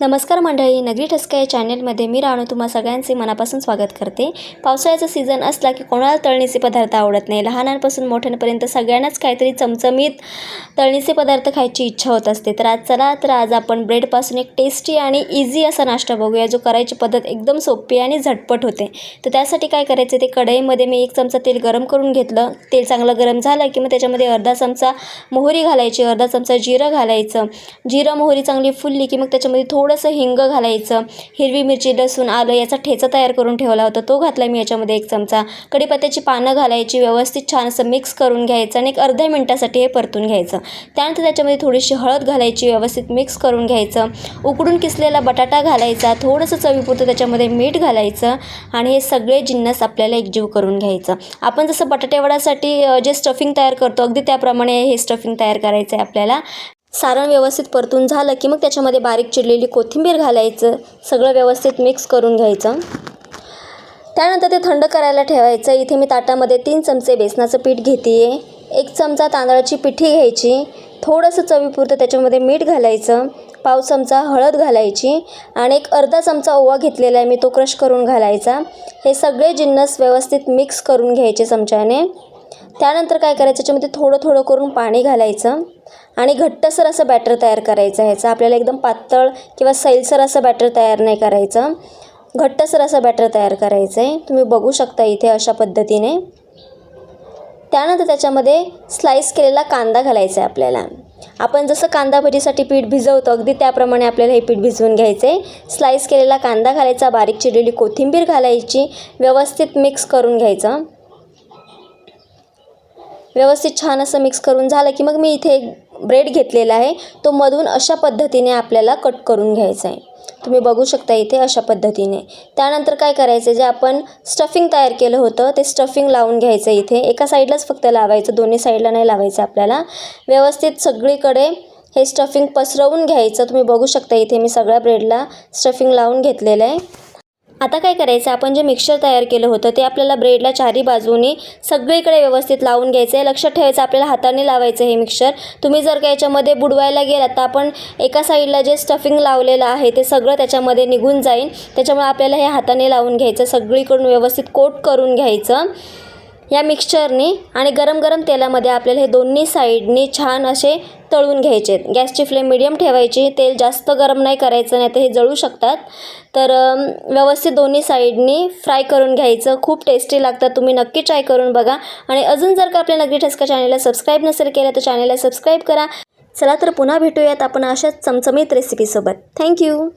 नमस्कार मंडळी नगरी ठसका या चॅनेलमध्ये मी राणू तुम्हा सगळ्यांचे मनापासून स्वागत करते. पावसाळ्याचा सीझन असला की कोणाला तळणीचे पदार्थ आवडत नाही. लहानांपासून मोठ्यांपर्यंत सगळ्यांनाच काहीतरी चमचमीत तळणीचे पदार्थ खायची इच्छा होत असते. तर आज चला तर आज आपण ब्रेडपासून एक टेस्टी आणि इझी असा नाश्ता बघूया जो करायची पद्धत एकदम सोपी आणि झटपट होते. तर त्यासाठी काय करायचं ते कढईमध्ये मी एक चमचा तेल गरम करून घेतलं. तेल चांगलं गरम झालं की मग त्याच्यामध्ये अर्धा चमचा मोहरी घालायची अर्धा चमचा जिरं घालायचं. जिरं मोहरी चांगली फुलली की मग त्याच्यामध्ये थोडंसं हिंग घालायचं हिरवी मिरची लसूण आलं याचा ठेचा तयार करून ठेवला होता. तो घातला मी याच्यामध्ये एक चमचा. कढीपत्त्याची पानं घालायची व्यवस्थित छान असं मिक्स करून घ्यायचं आणि एक अर्ध्या मिनटासाठी हे परतून घ्यायचं. त्यानंतर त्याच्यामध्ये थोडीशी हळद घालायची व्यवस्थित मिक्स करून घ्यायचं. उकडून किसलेला बटाटा घालायचा थोडंसं चवीपुरतं त्याच्यामध्ये मीठ घालायचं आणि हे सगळे जिन्नस आपल्याला एकजीव करून घ्यायचं. आपण जसं बटाटेवड्यासाठी जे स्टफिंग तयार करतो अगदी त्याप्रमाणे हे स्टफिंग तयार करायचं आहे आपल्याला. सारण व्यवस्थित परतून झालं की मग त्याच्यामध्ये बारीक चिरलेली कोथिंबीर घालायचं. सगळं व्यवस्थित मिक्स करून घ्यायचं. त्यानंतर ते थंड करायला ठेवायचं. इथे मी ताटामध्ये तीन चमचे बेसनाचं पीठ घेते आहे एक चमचा तांदळाची पिठी घ्यायची. थोडंसं चवीपुरतं त्याच्यामध्ये मीठ घालायचं. पाव चमचा हळद घालायची. आणि एक अर्धा चमचा ओवा घेतलेला आहे मी तो क्रश करून घालायचा. हे सगळे जिन्नस व्यवस्थित मिक्स करून घ्यायचे चमच्याने. त्यानंतर काय करायचं? त्याच्यामध्ये थोडं थोडं करून पाणी घालायचं आणि घट्टसर असं बॅटर तयार करायचं ह्याचं आपल्याला एकदम पातळ किंवा सैलसर असं बॅटर तयार नाही करायचं. घट्टसर असं बॅटर तयार करायचं आहे तुम्ही बघू शकता इथे अशा पद्धतीने. त्यानंतर त्याच्यामध्ये स्लाईस केलेला कांदा घालायचा आहे आपल्याला. आपण जसं कांदा भजीसाठी पीठ भिजवतो अगदी त्याप्रमाणे आपल्याला हे पीठ भिजवून घ्यायचं आहे स्लाईस केलेला कांदा घालायचा बारीक चिरलेली कोथिंबीर घालायची व्यवस्थित मिक्स करून घ्यायचं. व्यवस्थित छान असं मिक्स करून झालं की मग मी इथे एक ब्रेड घेतलेला आहे. तो मधून अशा पद्धतीने आपल्याला कट करून घ्यायचा आहे. तुम्ही बघू शकता इथे अशा पद्धतीने. त्यानंतर काय करायचं जे आपण स्टफिंग तयार केलं होतं ते स्टफिंग लावून घ्यायचं इथे. एका साईडलाच फक्त लावायचं दोन्ही साईडला नाही लावायचं आपल्याला. व्यवस्थित सगळीकडे हे स्टफिंग पसरवून घ्यायचं. तुम्ही बघू शकता इथे मी सगळ्या ब्रेडला स्टफिंग लावून घेतलेलं आहे. आता काय करायचं? आपण जे मिक्सचर तयार केलं होतं ते आपल्याला ब्रेडला चारी बाजूनी सगळीकडे व्यवस्थित लावून घ्यायचं आहे. लक्षात ठेवायचं आपल्याला हाताने लावायचं हे मिक्सर तुम्ही जर का याच्यामध्ये बुडवायला गेलात तर आपण एका साईडला जे स्टफिंग लावलेलं आहे ते सगळं त्याच्यामध्ये निघून जाईल. त्याच्यामुळे आपल्याला हे हाताने लावून घ्यायचं सगळीकडून व्यवस्थित कोट करून घ्यायचं. या मिक्सचरने आणि गरम गरम तेलामध्ये आपल्याला हे दोन्ही साईडनी छान असे तळून घ्यायचे. आहेत गॅसची फ्लेम मिडियम ठेवायची. तेल जास्त गरम नाही करायचं नाही तर हे जळू शकतात. तर व्यवस्थित दोन्ही साईडनी फ्राय करून घ्यायचं. खूप टेस्टी लागतात. तुम्ही नक्की ट्राय करून बघा. आणि अजून जर का आपल्या नगरी ठसका चॅनलला सबस्क्राईब नसेल केलं तर चॅनलला सबस्क्राईब करा. चला तर पुन्हा भेटूयात आपण अशाच चमचमीत रेसिपीसोबत थँक्यू